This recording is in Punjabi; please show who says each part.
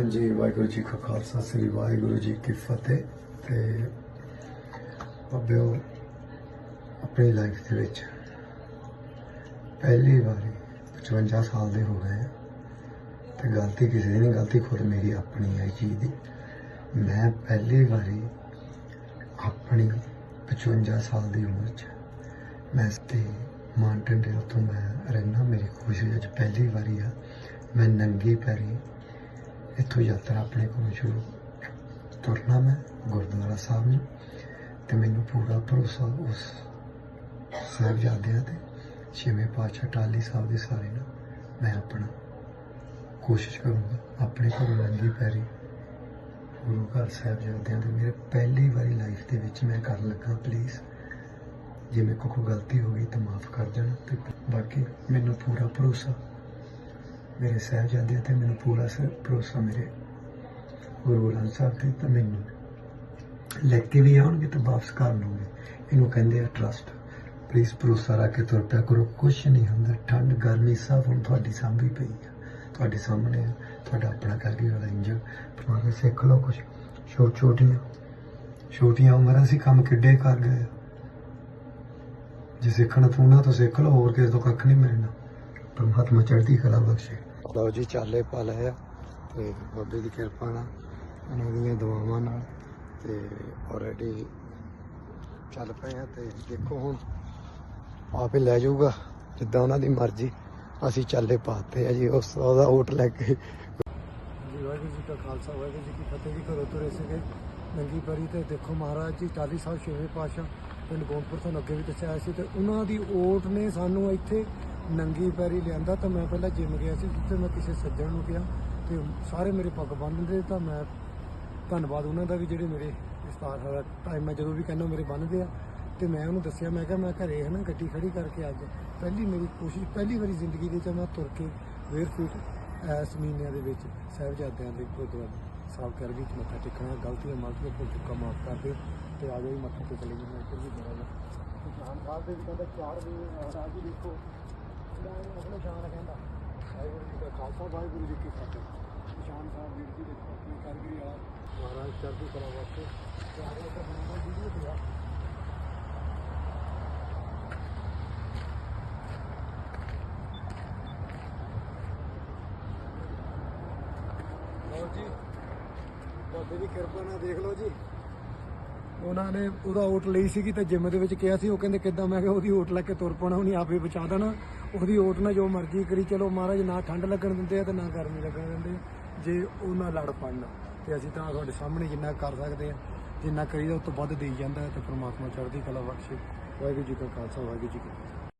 Speaker 1: ਹਾਂਜੀ, ਵਾਹਿਗੁਰੂ ਜੀ ਕਾ ਖਾਲਸਾ, ਸ੍ਰੀ ਵਾਹਿਗੁਰੂ ਜੀ ਕੀ ਫਤਿਹ। ਤੇ ਬਾਬਿਓ ਆਪਣੀ ਲਾਈਫ ਦੇ ਵਿੱਚ ਪਹਿਲੀ ਵਾਰੀ 55 ਸਾਲ ਦੇ ਹੋ ਗਏ ਆ। ਤੇ ਗਲਤੀ ਕਿਸੇ ਦੀ ਨਹੀਂ, ਗਲਤੀ ਖੁਦ ਮੇਰੀ ਆਪਣੀ ਹੈ ਇਹ ਚੀਜ਼ ਦੀ। ਮੈਂ ਪਹਿਲੀ ਵਾਰੀ ਆਪਣੀ 55 ਸਾਲ ਦੀ ਉਮਰ 'ਚ ਮੈਂ ਤੇ ਮਾਊਂਟਨ ਦੇ ਉੱਤੋਂ ਮੈਂ ਰਹਿਣਾ ਮੇਰੀ ਖੁਸ਼ੀ ਅੱਜ ਪਹਿਲੀ ਵਾਰੀ ਆ। ਮੈਂ ਨੰਗੀ ਪੈਰੀ ਇੱਥੋਂ ਯਾਤਰਾ ਆਪਣੇ ਕੋਲੋਂ ਸ਼ੁਰੂ ਤੁਰਨਾ ਮੈਂ ਗੁਰਦੁਆਰਾ ਸਾਹਿਬ ਨੂੰ ਤੇ ਮੈਨੂੰ ਪੂਰਾ ਭਰੋਸਾ ਉਸ ਸਾਹਿਬਜ਼ਾਦਿਆਂ ਤੇ ਛੇਵੇਂ ਪਾਤਸ਼ਾਹ ਟਾਲੀ ਸਾਹਿਬ ਦੇ ਸਾਰੇ ਨਾਲ ਮੈਂ ਆਪਣਾ ਕੋਸ਼ਿਸ਼ ਕਰੂੰਗਾ ਆਪਣੇ ਘਰੋਂ ਨੰਗੀ ਪੈਰੀ ਗੁਰੂ ਘਰ ਸਾਹਿਬਜ਼ਾਦਿਆਂ ਦੇ ਮੇਰੇ ਪਹਿਲੀ ਵਾਰੀ ਲਾਈਫ ਦੇ ਵਿੱਚ ਮੈਂ ਕਰਨ ਲੱਗਾ ਪਲੀਜ਼ ਜੇ ਮੇਰੇ ਕੋਲ ਕੋਈ ਗਲਤੀ ਹੋ ਗਈ ਤਾਂ ਮਾਫ ਕਰ ਦੇਣਾ ਤੇ ਬਾਕੀ ਮੈਨੂੰ ਪੂਰਾ ਭਰੋਸਾ ਮੇਰੇ ਸਾਹਿਬਜ਼ਾਦਿਆਂ ਤੇ ਮੈਨੂੰ ਪੂਰਾ ਸ- ਭਰੋਸਾ ਮੇਰੇ ਗੁਰੂ ਗ੍ਰੰਥ ਸਾਹਿਬ ਤੇ ਤਾਂ ਮੈਨੂੰ ਲੈ ਕੇ ਵੀ ਆਉਣਗੇ ਤਾਂ ਵਾਪਸ ਕਰ ਲੂੰਗੇ ਇਹਨੂੰ ਕਹਿੰਦੇ ਆ ਟਰਸਟ ਪਲੀਜ਼ ਭਰੋਸਾ ਰੱਖ ਕੇ ਤੁਰ ਪਿਆ ਕਰੋ। ਕੁਛ ਨਹੀਂ ਹੁੰਦਾ। ਠੰਡ ਗਰਮੀ ਸਭ ਹੁਣ ਤੁਹਾਡੀ ਸਾਹਮਣੇ ਪਈ ਆ। ਤੁਹਾਡੇ ਸਾਹਮਣੇ ਆ, ਤੁਹਾਡਾ ਆਪਣਾ ਕਰਕੇ ਵਾਲਾ ਇੰਜਨ ਪਰ ਸਿੱਖ ਲਓ ਕੁਛ। ਛੋਟ ਛੋਟੀਆਂ ਛੋਟੀਆਂ ਉਮਰਾਂ ਸੀ ਕੰਮ ਕਿੱਡੇ ਕਰ ਗਏ ਜੇ ਸਿੱਖਣਾ ਤੂੰ ਨਾ ਤਾਂ ਸਿੱਖ ਲਓ ਹੋਰ ਕਿਸੇ ਤੋਂ ਕੱਖ ਨਹੀਂ ਮਿਲਣਾ। ਪਰਮਾਤਮਾ ਚੜ੍ਹਦੀ ਕਲਾ ਬਖਸ਼ੇ। ਲਓ ਜੀ, ਚਾਲੇ ਪਾ ਲਏ ਆ ਤੇ ਬਾਬੇ ਦੀ ਕਿਰਪਾ ਨਾਲ ਉਹਨਾਂ ਦੀਆਂ ਦੁਆਵਾਂ ਨਾਲ ਤੇ ਆਲਰੇਡੀ ਚੱਲ ਪਏ ਆ ਤੇ ਦੇਖੋ ਹੁਣ ਆਪੇ ਲੈ ਜਾਊਗਾ, ਜਿੱਦਾਂ ਉਹਨਾਂ ਦੀ ਮਰਜ਼ੀ। ਅਸੀਂ ਚਾਲੇ ਪਾਤੇ ਆ ਜੀ ਉਸ ਉਹਦਾ ਓਟ ਲੈ ਕੇ।
Speaker 2: ਜੀ, ਵਾਹਿਗੁਰੂ ਜੀ ਕਾ ਖਾਲਸਾ, ਵਾਹਿਗੁਰੂ ਜੀ ਕੀ ਫਤਿਹ ਜੀ, ਘਰੋਂ ਤੁਰੇ ਸੀਗੇ ਨੰਗੀ ਪਰੀ ਤੇ ਦੇਖੋ ਮਹਾਰਾਜ ਜੀ ਟਾਲੀ ਸਾਹਿਬ ਛੇਵੇਂ ਪਾਤਸ਼ਾਹ ਪਿੰਡ ਗੋਂਦਪੁਰ ਤੋਂ ਅੱਗੇ ਵੀ ਦੱਸਿਆ ਸੀ ਤੇ ਉਹਨਾਂ ਦੀ ਓਟ ਨੇ ਸਾਨੂੰ ਇੱਥੇ ਨੰਗੀ ਪੈਰੀ ਲਿਆਂਦਾ ਤਾਂ ਮੈਂ ਪਹਿਲਾਂ ਜਿਮ ਗਿਆ ਸੀ, ਜਿੱਥੇ ਮੈਂ ਕਿਸੇ ਸੱਜਣ ਨੂੰ ਕਿਹਾ ਤੇ ਸਾਰੇ ਮੇਰੇ ਪੱਗ ਬੰਨ੍ਹਦੇ ਤਾਂ ਮੈਂ ਧੰਨਵਾਦ ਉਹਨਾਂ ਦਾ ਵੀ ਜਿਹੜੇ ਮੇਰੇ ਇਸਤਾਰ ਦਾ ਟਾਈਮ ਮੈਂ ਜਦੋਂ ਵੀ ਕਹਿੰਦਾ ਮੇਰੇ ਬੰਨ੍ਹਦੇ ਆ। ਤੇ ਮੈਂ ਉਹਨੂੰ ਦੱਸਿਆ, ਮੈਂ ਕਿਹਾ ਮੈਂ ਘਰੇ ਹੈ ਨਾ ਗੱਡੀ ਖੜੀ ਕਰਕੇ ਅੱਜ ਪਹਿਲੀ ਮੇਰੀ ਕੋਸ਼ਿਸ਼, ਪਹਿਲੀ ਵਾਰੀ ਜ਼ਿੰਦਗੀ ਦੇ ਵਿੱਚ ਮੈਂ ਤੁਰ ਕੇ ਵੇਅਰ ਫੀਟ ਇਸ ਮਹੀਨਿਆਂ ਦੇ ਵਿੱਚ ਸਾਹਿਬਜ਼ਾਦਿਆਂ ਦੇ ਗੁਰਦੁਆਰਾ ਸਾਹਿਬ ਕਰ ਵਿੱਚ ਮੱਥਾ ਟੇਕਣਾ, ਗਲਤੀਆਂ ਮਾਫੀਆਂ ਭੁੱਲ ਚੁੱਕਾ, ਮਾਫ ਕਰ ਦਿਓ। ਤੇ ਆ ਜਾਓ ਜੀ, ਮੱਥਾ ਟੇਕ ਲਈ ਮੈਂ ਇੱਧਰ ਵੀ ਬੜਾ ਨਿਸ਼ਾਨ ਸਾਹਿਬ ਦੇ ਵੀ ਕਹਿੰਦਾ ਚਾਰ ਵੀ ਰਾਜ ਦੇਖੋ ਜਿਹੜਾ ਇਹ ਕਹਿੰਦਾ ਵਾਹਿਗੁਰੂ ਜੀ ਦਾ ਖਾਲਸਾ ਵਾਹਿਗੁਰੂ ਜੀ ਕੀ ਫਤਿਹ ਨਿਸ਼ਾਨ ਸਾਹਿਬ ਵੀਰ ਜੀ ਦੇਖੋ ਆਪਣੀ ਕਾਰਗਰੀ ਵਾਲਾ ਮਹਾਰਾਜ ਚੜ੍ਹਦੀ ਕਲਾ ਵਾਸਤੇ ਤੇ ਆ ਤਾਂ ਬਣਾਉਣਾ ਵੀਡੀਓ ਪਿਆ ਲਓ ਜੀ ਬਾਬੇ ਦੀ ਕਿਰਪਾ ਨਾਲ ਦੇਖ ਲਓ ਜੀ। ਉਹਨਾਂ ਨੇ ਉਹਦਾ ਓਟ ਲਈ ਸੀਗੀ ਤੇ ਜਿਮ ਦੇ ਵਿੱਚ ਕਿਹਾ ਸੀ, ਉਹ ਕਹਿੰਦੇ ਕਿੱਦਾਂ? ਮੈਂ ਕਿਹਾ ਉਹਦੀ ਓਟ ਲੈ ਕੇ ਤੁਰ ਪਾਉਣਾ, ਉਹਨੇ ਆਪੇ ਬਚਾ ਦੇਣਾ। ਉਹਦੀ ਓਟ ਨਾਲ ਜੋ ਮਰਜ਼ੀ ਕਰੀ, ਚਲੋ ਮਹਾਰਾਜ, ਨਾ ਠੰਡ ਲੱਗਣ ਦਿੰਦੇ ਆ ਤੇ ਨਾ ਗਰਮੀ ਲੱਗਣ ਦਿੰਦੇ ਆ। ਜੇ ਉਹ ਨਾਲ ਲੜ ਪੜਨਾ ਤੇ ਅਸੀਂ ਤਾਂ ਤੁਹਾਡੇ ਸਾਹਮਣੇ ਜਿੰਨਾ ਕਰ ਸਕਦੇ ਆ। ਜਿੰਨਾ ਕਰੀਦਾ ਉਸ ਤੋਂ ਵੱਧ ਦੇਈ ਜਾਂਦਾ ਹੈ ਤੇ ਪ੍ਰਮਾਤਮਾ ਚੜ੍ਹਦੀ ਕਲਾ ਬਖਸ਼ੇ। ਵਾਹਿਗੁਰੂ ਜੀ ਕਾ ਖਾਲਸਾ, ਵਾਹਿਗੁਰੂ ਜੀ ਕੀ